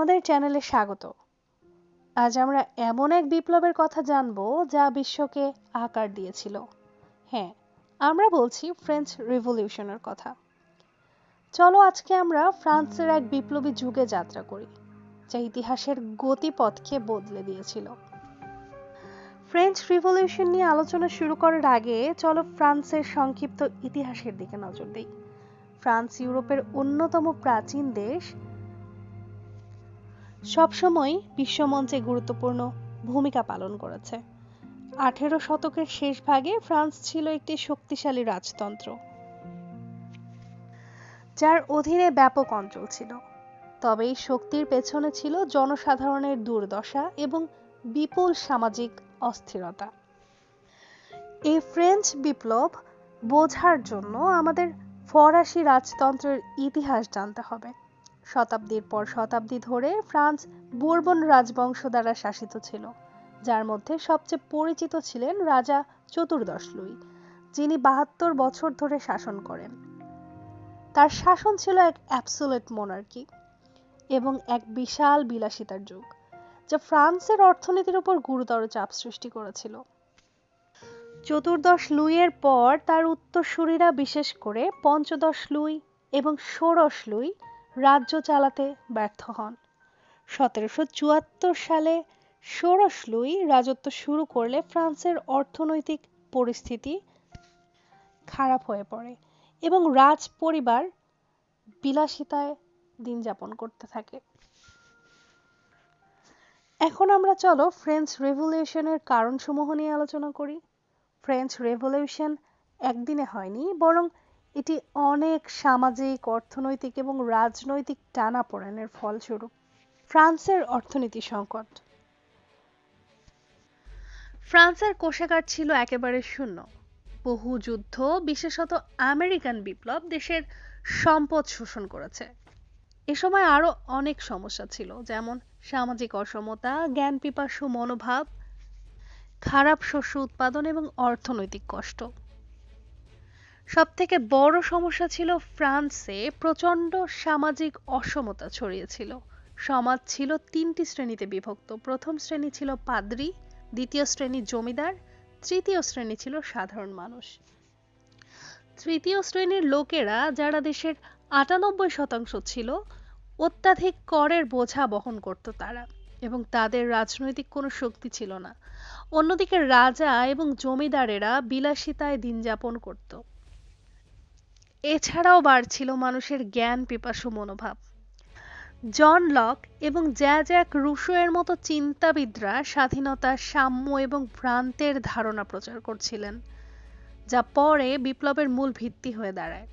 আমাদের চ্যানেলে স্বাগত। আজ আমরা এমন এক বিপ্লবের কথা জানব যা বিশ্বকে আকার দিয়েছিল। হ্যাঁ আমরা বলছি ফ্রেঞ্চ রিভলিউশনের কথা। চলো আজকে আমরা ফ্রান্সের এক বিপ্লবী যুগে যাত্রা করি, যা ইতিহাসের গতিপথকে বদলে দিয়েছিল। ফ্রেঞ্চ রিভলিউশন নিয়ে আলোচনা শুরু করার আগে চলো ফ্রান্সের সংক্ষিপ্ত ইতিহাসের দিকে নজর দিই। ফ্রান্স ইউরোপের অন্যতম প্রাচীন দেশ সবসময় বিশ্বমঞ্চে গুরুত্বপূর্ণ ভূমিকা পালন করেছে। আঠেরো শতকের শেষ ভাগে ফ্রান্স ছিল একটি শক্তিশালী রাজতন্ত্র, যার অধীনে ব্যাপক অঞ্চল ছিল। তবে এই শক্তির পেছনে ছিল জনসাধারণের দুর্দশা এবং বিপুল সামাজিক অস্থিরতা। এই ফ্রেঞ্চ বিপ্লব বোঝার জন্য আমাদের ফরাসি রাজতন্ত্রের ইতিহাস জানতে হবে। শতাব্দীর পর শতাব্দী ধরে ফ্রান্স বোরবন রাজবংশ দ্বারা শাসিত ছিল, যার মধ্যে সবচেয়ে পরিচিত ছিলেন রাজা চতুর্দশ লুই, যিনি বাহাত্তর বছর ধরে শাসন করেন। তার শাসন ছিল এক অ্যাবসোলেট মোনার্কি এবং এক বিশাল বিলাসিতার যুগ, যা ফ্রান্সের অর্থনীতির উপর গুরুতর চাপ সৃষ্টি করেছিল। চতুর্দশ লুইয়ের পর তার উত্তরসূরিরা বিশেষ করে পঞ্চদশ লুই এবং ষোড়শ লুই রাজ্য চালাতে ব্যর্থ হন। সতেরোশো চুয়াত্তর সালে ষোড়শ লুই রাজত্ব শুরু করলে ফ্রান্সের অর্থনৈতিক পরিস্থিতি খারাপ হয়ে পড়ে এবং রাজ পরিবার বিলাসিতায় দিন যাপন করতে থাকে। এখন আমরা চলো ফ্রেঞ্চ রেভলিউশনের কারণসমূহ নিয়ে আলোচনা করি। ফ্রেঞ্চ রেভলিউশন একদিনে হয়নি, বরং এটি অনেক সামাজিক, অর্থনৈতিক এবং রাজনৈতিক টানাপোড়েনের ফলস্বরূপ। ফ্রান্সের অর্থনীতি সংকট। ফ্রান্সের কোষাগার ছিল একেবারে শূন্য। বহু যুদ্ধ, বিশেষত আমেরিকান বিপ্লব দেশের সম্পদ শোষণ করেছে। এ সময় আরও অনেক সমস্যা ছিল, যেমন সামাজিক অসমতা, জ্ঞান পিপাসু মনোভাব, খারাপ শস্য উৎপাদন এবং অর্থনৈতিক কষ্ট। সবথেকে বড় সমস্যা ছিল ফ্রান্সে প্রচণ্ড সামাজিক অসমতা ছড়িয়েছিল। সমাজ ছিল তিনটি শ্রেণীতে বিভক্ত। প্রথম শ্রেণি ছিল পাদ্রি, দ্বিতীয় শ্রেণি জমিদার, তৃতীয় শ্রেণি ছিল সাধারণ মানুষ। তৃতীয় শ্রেণির লোকেরা, যারা দেশের আটানব্বই শতাংশ ছিল, অত্যাধিক করের বোঝা বহন করত তারা এবং তাদের রাজনৈতিক কোনো শক্তি ছিল না। অন্যদিকে রাজা এবং জমিদারেরা বিলাসিতায় দিন যাপন করত। এছাড়াও বাড়ছিল মানুষের জ্ঞান, পিপাসু মনোভাব। জন লক এবং জ্যাক রুশো এর মতো চিন্তাবিদরা স্বাধীনতা সাম্য এবং ভ্রান্তের ধারণা প্রচার করছিলেন, যা পরে বিপ্লবের মূল ভিত্তি হয়ে দাঁড়ায়।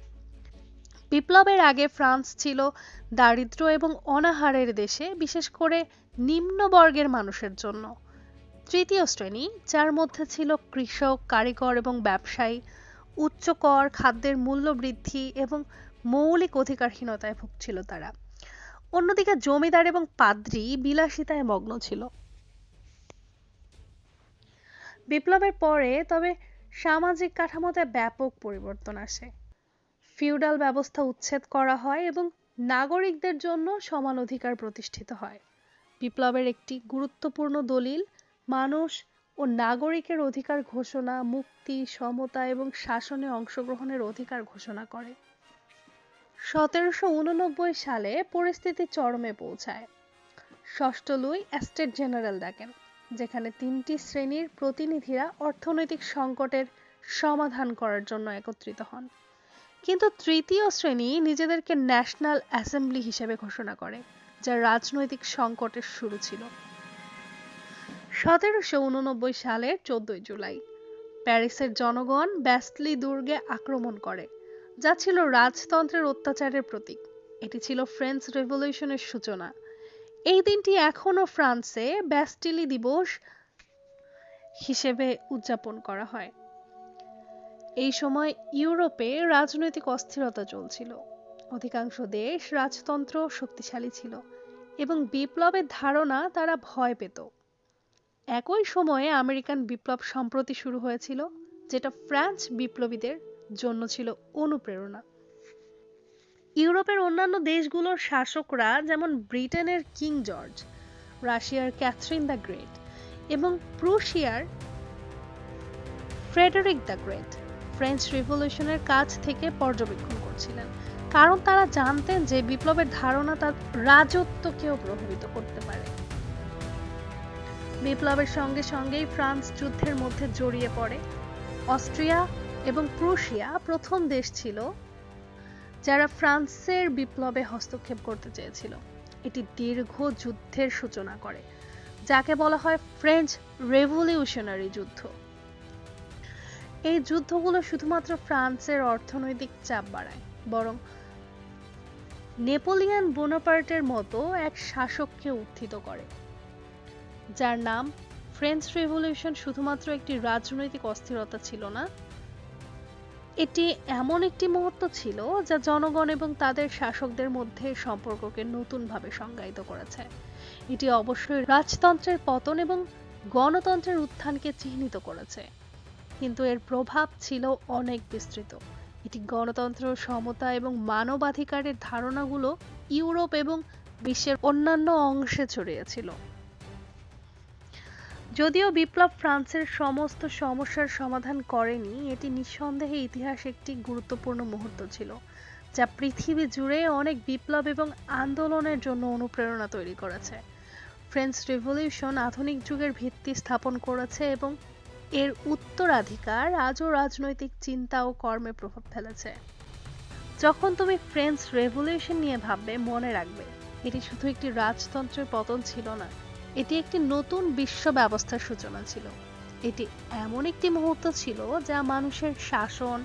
বিপ্লবের আগে ফ্রান্স ছিল দারিদ্র এবং অনাহারের দেশে, বিশেষ করে নিম্নবর্গের মানুষের জন্য। তৃতীয় শ্রেণি, যার মধ্যে ছিল কৃষক, কারিগর এবং ব্যবসায়ী উচ্চ কর খাদ্যের মূল্য বৃদ্ধি এবং মৌলিক অধিকারহীনতায় ভুগছিল তারা। অন্যদিকে জমিদার এবং পাদ্রি বিলাসিতায় মগ্ন ছিল। বিপ্লবের পরে তবে সামাজিক কাঠামোতে ব্যাপক পরিবর্তন আসে। ফিউডাল ব্যবস্থা উচ্ছেদ করা হয় এবং নাগরিকদের জন্য সমান অধিকার প্রতিষ্ঠিত হয়। বিপ্লবের একটি গুরুত্বপূর্ণ দলিল, মানুষ ও নাগরিকের অধিকার ঘোষণা, মুক্তি, সমতা এবং শাসনে অংশগ্রহণের অধিকার ঘোষণা করে। সতেরোশো উননব্বই সালে পরিস্থিতি চরমে পৌঁছায়। ষষ্ঠ লুই এস্টেট জেনারেল ডাকেন যেখানে তিনটি শ্রেণির প্রতিনিধিরা অর্থনৈতিক সংকটের সমাধান করার জন্য একত্রিত হন। কিন্তু তৃতীয় শ্রেণি নিজেদেরকে ন্যাশনাল অ্যাসেম্বলি হিসেবে ঘোষণা করে, যা রাজনৈতিক সংকটের শুরু ছিল। সতেরোশো উননব্বই সালের চোদ্দই জুলাই। প্যারিসের জনগণ ব্যাস্টলি দুর্গে আক্রমণ করে, যা ছিল রাজতন্ত্রের অত্যাচারের প্রতীক। এটি ছিল ফ্রেঞ্চ রেভলিউশনের সূচনা। এই দিনটি এখনও ফ্রান্সে ব্যাস্টিলি দিবস হিসেবে উদযাপন করা হয়। এই সময় ইউরোপে রাজনৈতিক অস্থিরতা চলছিল। অধিকাংশ দেশ রাজতন্ত্র শক্তিশালী ছিল এবং বিপ্লবের ধারণা তারা ভয় পেত। একই সময়ে আমেরিকান বিপ্লব সম্প্রতি শুরু হয়েছিল, যেটা ফ্রান্স বিপ্লবীদের জন্য ছিল অনুপ্রেরণা। ইউরোপের অন্যান্য দেশগুলোর শাসকরা যেমন ব্রিটেনের কিং জর্জ, রাশিয়ার ক্যাথরিন দ্য গ্রেট এবং প্রুশিয়ার ফ্রেডারিক দ্য গ্রেট ফ্রেঞ্চ রিভলিউশনের কাছ থেকে পর্যবেক্ষণ করছিলেন। কারণ তারা জানতেন যে বিপ্লবের ধারণা তার রাজত্বকেও প্রভাবিত করতে পারে। বিপ্লবের সঙ্গে সঙ্গেই ফ্রান্স যুদ্ধের মধ্যে জড়িয়ে পড়ে। অস্ট্রিয়া এবং প্রুশিয়া প্রথম দেশ ছিল যারা ফ্রান্সের বিপ্লবে হস্তক্ষেপ করতে চেয়েছিল। এটি দীর্ঘ যুদ্ধের সূচনা করে, যাকে বলা হয় ফ্রেঞ্চ রেভলিউশনারি যুদ্ধ। এই যুদ্ধগুলো শুধুমাত্র ফ্রান্সের অর্থনৈতিক চাপ বাড়ায়, বরং নেপোলিয়ান বোনাপার্টের মতো এক শাসককে উত্থিত করে। যার নাম, ফ্রেঞ্চ রেভলিউশন শুধুমাত্র একটি রাজনৈতিক অস্থিরতা ছিল না, এটি এমন একটি মুহূর্ত ছিল যা জনগণ এবং তাদের শাসকদের মধ্যে সম্পর্ককে নতুনভাবে সংজ্ঞায়িত করেছে। এটি অবশ্যই রাজতন্ত্রের পতন এবং গণতন্ত্রের উত্থানকে চিহ্নিত করেছে। কিন্তু এর প্রভাব ছিল অনেক বিস্তৃত। এটি গণতন্ত্র, সমতা এবং মানবাধিকারের ধারণাগুলো ইউরোপ এবং বিশ্বের অন্যান্য অংশে ছড়িয়েছিল। যদিও বিপ্লব ফ্রান্সের সমস্ত সমস্যার সমাধান করেনি, এটি নিঃসন্দেহে ইতিহাস একটি গুরুত্বপূর্ণ মুহূর্ত ছিল, যা পৃথিবী জুড়ে অনেক বিপ্লব এবং আন্দোলনের জন্য অনুপ্রেরণা তৈরি করেছে। ফ্রেঞ্চ রেভলিউশন আধুনিক যুগের ভিত্তি স্থাপন করেছে এবং এর উত্তরাধিকার আজও রাজনৈতিক চিন্তা ও কর্মে প্রভাব ফেলেছে। যখন তুমি ফ্রেঞ্চ রেভলিউশন নিয়ে ভাববে, মনে রাখবে, এটি শুধু একটি রাজতন্ত্রের পতন ছিল না এটি একটি নতুন বিশ্ব ব্যবস্থার সূচনা ছিল। এটি এমন একটি মুহূর্ত ছিল যা মানুষের শাসন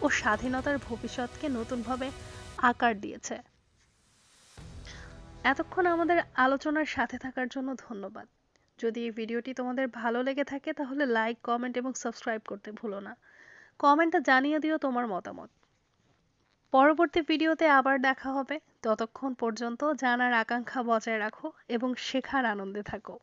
ও স্বাধীনতার ভবিষ্যৎকে নতুনভাবে আকার দিয়েছে। এতক্ষণ আমাদের আলোচনার সাথে থাকার জন্য ধন্যবাদ। যদি এই ভিডিওটি তোমাদের ভালো লেগে থাকে, তাহলে লাইক কমেন্ট এবং সাবস্ক্রাইব করতে ভুলো না। কমেন্টে জানিয়ে দিও তোমার মতামত। পরবর্তী ভিডিওতে আবার দেখা হবে। ততক্ষণ পর্যন্ত জানার আকাঙ্ক্ষা বজায় রাখো এবং শেখার আনন্দে থাকো।